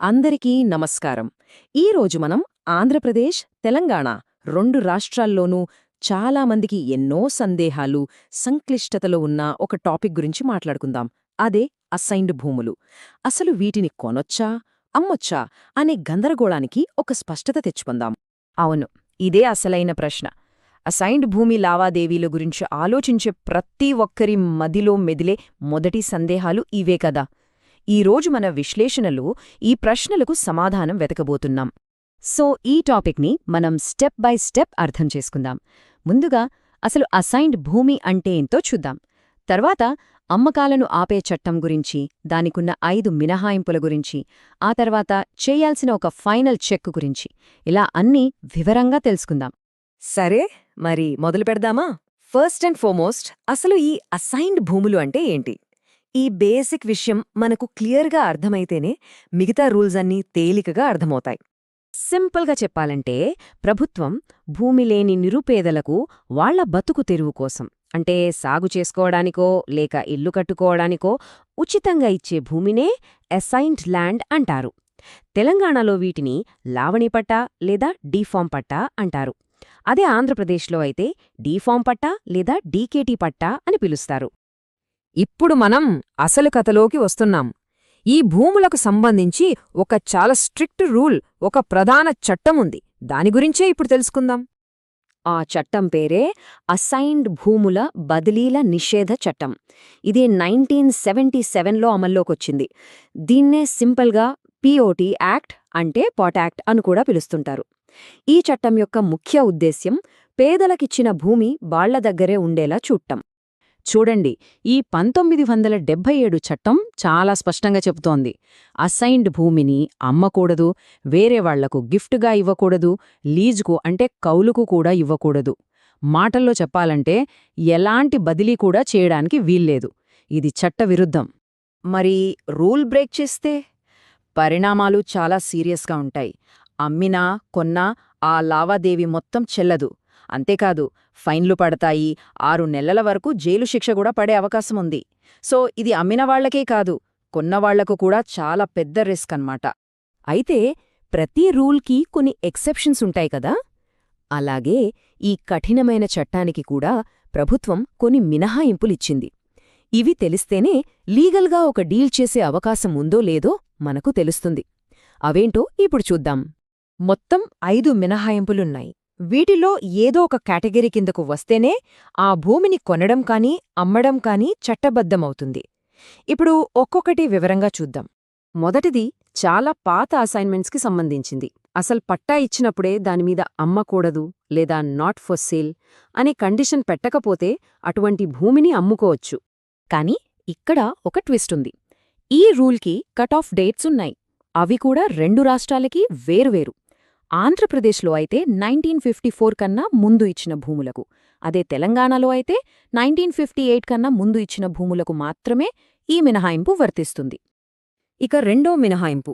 అందరికీ నమస్కారం. ఈరోజు మనం ఆంధ్రప్రదేశ్ తెలంగాణ రెండు రాష్ట్రాల్లోనూ చాలామందికి ఎన్నో సందేహాలు సంక్లిష్టతలో ఉన్న ఒక టాపిక్ గురించి మాట్లాడుకుందాం. అదే అసైన్డ్ భూములు. అసలు వీటిని కొనొచ్చా అమ్మొచ్చా అనే గందరగోళానికి ఒక స్పష్టత తెచ్చుకుందాం. అవును ఇదే అసలైన ప్రశ్న. అసైన్డ్ భూమి లావాదేవీల గురించి ఆలోచించే ప్రతి ఒక్కరి మదిలో మెదిలే మొదటి సందేహాలు ఇవే కదా. ఈరోజు మన విశ్లేషణలో ఈ ప్రశ్నలకు సమాధానం వెతకబోతున్నాం. సో ఈ టాపిక్ని మనం స్టెప్ బై స్టెప్ అర్థం చేసుకుందాం. ముందుగా అసలు అసైన్డ్ భూమి అంటే ఏంటో చూద్దాం. తర్వాత అమ్మకాలను ఆపే చట్టం గురించి దానికున్న ఐదు మినహాయింపుల గురించి ఆ తర్వాత చేయాల్సిన ఒక ఫైనల్ చెక్ గురించి ఇలా అన్నీ వివరంగా తెలుసుకుందాం. సరే మరి మొదలు పెడదామా? ఫస్ట్ అండ్ ఫోర్మోస్ట్ అసలు ఈ అసైన్డ్ భూములు అంటే ఏంటి? ఈ బేసిక్ విషయం మనకు క్లియర్గా అర్థమైతేనే మిగతా రూల్స్ అన్నీ తేలికగా అర్థమవుతాయి. సింపుల్గా చెప్పాలంటే ప్రభుత్వం భూమి లేని నిరుపేదలకు వాళ్ళ బతుకు తెరువు కోసం అంటే సాగు చేసుకోవడానికో లేక ఇల్లు కట్టుకోవడానికో ఉచితంగా ఇచ్చే భూమినే అసైన్డ్ ల్యాండ్ అంటారు. తెలంగాణలో వీటిని లావణి పట్టా లేదా డీఫామ్ పట్టా అంటారు. అదే ఆంధ్రప్రదేశ్లో అయితే డీఫామ్ పట్టా లేదా డీకేటీ పట్టా అని పిలుస్తారు. ఇప్పుడు మనం అసలు కథలోకి వస్తున్నాం. ఈ భూములకు సంబంధించి ఒక చాలా స్ట్రిక్ట్ రూల్ ఒక ప్రధాన చట్టం ఉంది. దాని గురించే ఇప్పుడు తెలుసుకుందాం. ఆ చట్టం పేరే అసైన్డ్ భూముల బదిలీల నిషేధ చట్టం. ఇది నైన్టీన్ సెవెంటీ సెవెన్లో అమల్లోకొచ్చింది. దీన్నే సింపుల్గా పిఓటి యాక్ట్ అంటే పాటాక్ట్ అని కూడా పిలుస్తుంటారు. ఈ చట్టం యొక్క ముఖ్య ఉద్దేశ్యం పేదలకిచ్చిన భూమి బాళ్ళ దగ్గరే ఉండేలా చూడటం. చూడండి ఈ పంతొమ్మిది వందల డెబ్బై ఏడు చట్టం చాలా స్పష్టంగా చెబుతోంది. అసైన్డ్ భూమిని అమ్మకూడదు వేరే వాళ్ళకు గిఫ్ట్గా ఇవ్వకూడదు లీజుకు అంటే కౌలుకు కూడా ఇవ్వకూడదు. మాటల్లో చెప్పాలంటే ఎలాంటి బదిలీ కూడా చేయడానికి వీల్లేదు. ఇది చట్టవిరుద్ధం మరి రూల్ బ్రేక్ చేస్తే? పరిణామాలు చాలా సీరియస్గా ఉంటాయి. అమ్మినా కొన్నా ఆ లావాదేవీ మొత్తం చెల్లదు. అంతేకాదు ఫైన్లు పడతాయి ఆరు నెలల వరకు జైలు శిక్ష కూడా పడే అవకాశం ఉంది సో ఇది అమ్మిన వాళ్ళకే కాదు కొన్నవాళ్ళకు కూడా చాలా పెద్ద రిస్క్ అన్నమాట. అయితే ప్రతి రూల్కి కొన్ని ఎక్సెప్షన్స్ ఉంటాయి కదా? అలాగే ఈ కఠినమైన చట్టానికి కూడా ప్రభుత్వం కొన్ని మినహాయింపులిచ్చింది. ఇవి తెలిస్తేనే లీగల్గా ఒక డీల్ చేసే అవకాశం ఉందో లేదో మనకు తెలుస్తుంది. అవేంటో ఇప్పుడు చూద్దాం. మొత్తం ఐదు మినహాయింపులున్నాయి. వీటిలో ఏదో ఒక కేటగిరీ కిందకు వస్తేనే ఆ భూమిని కొనడం కానీ అమ్మడం కానీ చట్టబద్ధమవుతుంది. ఇప్పుడు ఒక్కొక్కటి వివరంగా చూద్దాం. మొదటిది చాలా పాత అసైన్మెంట్స్కి సంబంధించింది. అసలు పట్టా ఇచ్చినప్పుడే దానిమీద అమ్మకూడదు లేదా నాట్ ఫర్ సేల్ అనే కండిషన్ పెట్టకపోతే అటువంటి భూమిని అమ్ముకోవచ్చు. కాని ఇక్కడ ఒక ట్విస్ట్ ఉంది. ఈ రూల్కి కట్ ఆఫ్ డేట్స్ ఉన్నాయి. అవి కూడా రెండు రాష్ట్రాలకి వేరువేరు. ఆంధ్రప్రదేశ్లో అయితే నైన్టీన్ ఫిఫ్టీ ఫోర్ కన్నా ముందు ఇచ్చిన భూములకు. అదే తెలంగాణలో అయితే నైన్టీన్ ఫిఫ్టీ ఎయిట్ కన్నా ముందు ఇచ్చిన భూములకు మాత్రమే ఈ మినహాయింపు వర్తిస్తుంది. ఇక రెండో మినహాయింపు.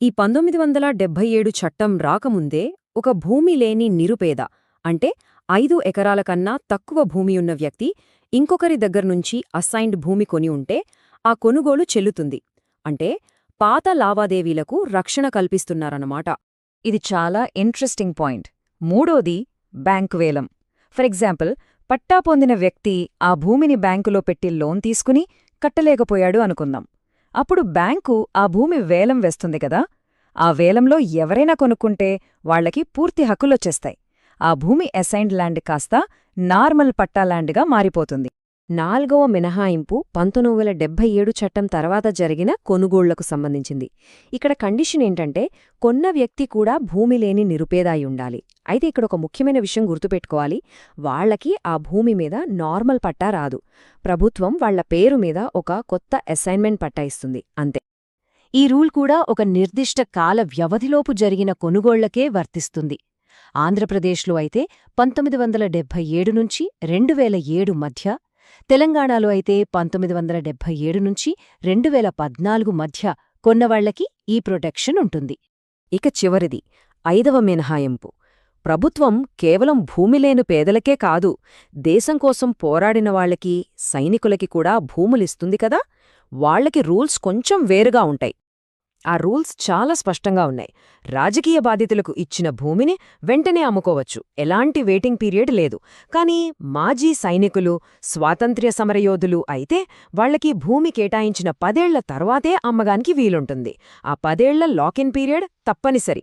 ఈ పంతొమ్మిది వందల డెబ్బై ఏడు చట్టం రాకముందే ఒక భూమి లేని నిరుపేద అంటే ఐదు ఎకరాల కన్నా తక్కువ భూమియున్న వ్యక్తి ఇంకొకరి దగ్గర్నుంచి అసైన్డ్ భూమి కొని ఉంటే ఆ కొనుగోలు చెల్లుతుంది. అంటే పాత లావాదేవీలకు రక్షణ కల్పిస్తున్నారన్నమాట. ఇది చాలా ఇంట్రెస్టింగ్ పాయింట్ మూడోది బ్యాంకు వేలం. ఫర్ ఎగ్జాంపుల్ పట్టా పొందిన వ్యక్తి ఆ భూమిని బ్యాంకులో పెట్టి లోన్ తీసుకుని కట్టలేకపోయాడు అనుకుందాం. అప్పుడు బ్యాంకు ఆ భూమి వేలం వేస్తుంది కదా? ఆ వేలంలో ఎవరైనా కొనుక్కుంటే వాళ్ళకి పూర్తి హక్కులొచ్చేస్తాయి. ఆ భూమి అసైన్డ్ ల్యాండ్ కాస్త నార్మల్ పట్టా ల్యాండ్గా మారిపోతుంది. నాల్గవ మినహాయింపు పంతొమ్మిది వందల డెబ్బై ఏడు చట్టం తర్వాత జరిగిన కొనుగోళ్ళకు సంబంధించింది. ఇక్కడ కండిషన్ ఏంటంటే కొన్న వ్యక్తి కూడా భూమి లేని నిరుపేదాయి ఉండాలి. అయితే ఇక్కడ ఒక ముఖ్యమైన విషయం గుర్తుపెట్టుకోవాలి. వాళ్ళకి ఆ భూమి మీద నార్మల్ పట్టా రాదు. ప్రభుత్వం వాళ్ళ పేరు మీద ఒక కొత్త అసైన్మెంట్ పట్టా ఇస్తుంది. అంతే. ఈ రూల్ కూడా ఒక నిర్దిష్ట కాల వ్యవధిలోపు జరిగిన కొనుగోళ్ళకే వర్తిస్తుంది. ఆంధ్రప్రదేశ్లో అయితే పంతొమ్మిది వందల డెబ్బై ఏడు నుంచి రెండు వేల ఏడు మధ్య తెలంగాణలో అయితే పంతొమ్మిది వందల డెబ్బై ఏడు నుంచి రెండు వేల పద్నాలుగు మధ్య కొన్నవాళ్ళకి ఈ ప్రొటెక్షన్ ఉంటుంది. ఇక చివరిది ఐదవ మినహాయింపు. ప్రభుత్వం కేవలం భూమిలేను పేదలకే కాదు దేశం కోసం పోరాడిన వాళ్ళకి సైనికులకి కూడా భూములిస్తుంది కదా? వాళ్ళకి రూల్స్ కొంచెం వేరుగా ఉంటాయి. ఆ రూల్స్ చాలా స్పష్టంగా ఉన్నాయి. రాజకీయ బాధితులకు ఇచ్చిన భూమిని వెంటనే అమ్ముకోవచ్చు. ఎలాంటి వెయిటింగ్ పీరియడ్ లేదు. కానీ మాజీ సైనికులు స్వాతంత్ర్య సమరయోధులు అయితే వాళ్ళకి భూమి కేటాయించిన పదేళ్ళ తర్వాతే అమ్మగానికి వీలుంటుంది. ఆ పదేళ్ళ లాకిన్ పీరియడ్ తప్పనిసరి.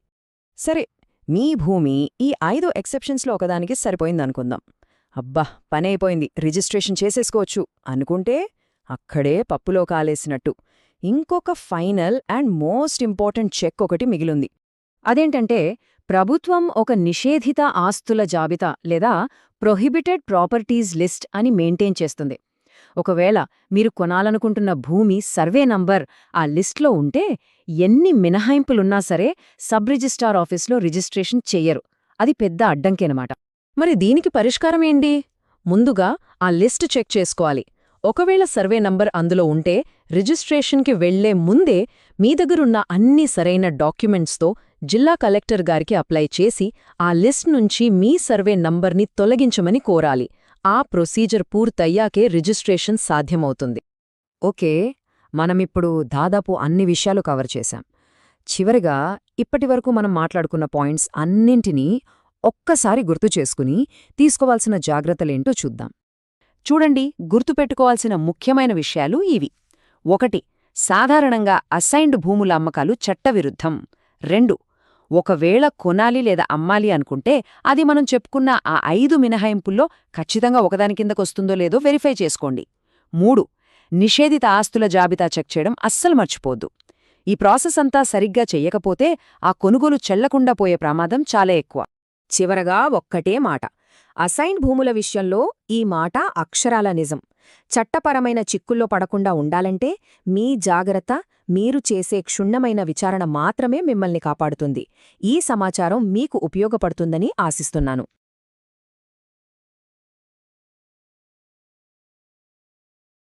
సరే మీ భూమి ఈ ఐదు ఎక్సెప్షన్స్లో ఒకదానికి సరిపోయిందనుకుందాం. అబ్బా పనైపోయింది. రిజిస్ట్రేషన్ చేసేసుకోవచ్చు. అనుకుంటే అక్కడే పప్పులో కాలేసినట్టు. ఇంకొక final and most important check ఒకటి మిగిలుంది. అదేంటంటే ప్రభుత్వం ఒక నిషేధిత ఆస్తుల జాబితా లేదా ప్రొహిబిటెడ్ ప్రాపర్టీస్ లిస్ట్ అని మెయింటైన్ చేస్తుంది. ఒకవేళ మీరు కొనాలనుకుంటున్న భూమి సర్వే నంబర్ ఆ లిస్ట్లో ఉంటే ఎన్ని మినహాయింపులున్నా సరే సబ్ రిజిస్ట్రార్ ఆఫీస్లో రిజిస్ట్రేషన్ చెయ్యరు. అది పెద్ద అడ్డంకేనమాట. మరి దీనికి పరిష్కారమేంటి ముందుగా ఆ లిస్ట్ చెక్ చేసుకోవాలి. ఒకవేళ సర్వే నంబర్ అందులో ఉంటే రిజిస్ట్రేషన్కి వెళ్ళే ముందే మీ దగ్గరున్న అన్ని సరైన డాక్యుమెంట్స్తో జిల్లా కలెక్టర్ గారికి అప్లై చేసి ఆ లిస్ట్ నుంచి మీ సర్వే నంబర్ని తొలగించమని కోరాలి. ఆ ప్రొసీజర్ పూర్తయ్యాకే రిజిస్ట్రేషన్ సాధ్యమవుతుంది. ఓకే మనమిప్పుడు దాదాపు అన్ని విషయాలు కవర్ చేశాం. చివరిగా ఇప్పటివరకు మనం మాట్లాడుకున్న పాయింట్స్ అన్నింటినీ ఒక్కసారి గుర్తు చేసుకుని తీసుకోవాల్సిన జాగ్రత్తలేంటో చూద్దాం. చూడండి గుర్తుపెట్టుకోవాల్సిన ముఖ్యమైన విషయాలు ఇవి. ఒకటి సాధారణంగా అసైన్డ్ భూముల అమ్మకాలు చట్టవిరుద్ధం. రెండు ఒకవేళ కొనాలి లేదా అమ్మాలి అనుకుంటే అది మనం చెప్పుకున్న ఆ ఐదు మినహాయింపుల్లో ఖచ్చితంగా ఒకదాని కిందకొస్తుందో లేదో వెరిఫై చేసుకోండి. మూడు నిషేధిత ఆస్తుల జాబితా చెక్ చేయడం అస్సలు మర్చిపోద్దు. ఈ ప్రాసెస్ అంతా సరిగ్గా చెయ్యకపోతే ఆ కొనుగోలు చెల్లకుండా పోయే ప్రమాదం చాలా ఎక్కువ. చివరగా ఒక్కటే మాట అసైన్ భూముల విషయంలో ఈ మాట అక్షరాల నిజం. చట్టపరమైన చిక్కుల్లో పడకుండా ఉండాలంటే మీ జాగ్రత్త మీరు చేసే క్షుణ్ణమైన విచారణ మాత్రమే మిమ్మల్ని కాపాడుతుంది. ఈ సమాచారం మీకు ఉపయోగపడుతుందని ఆశిస్తున్నాను.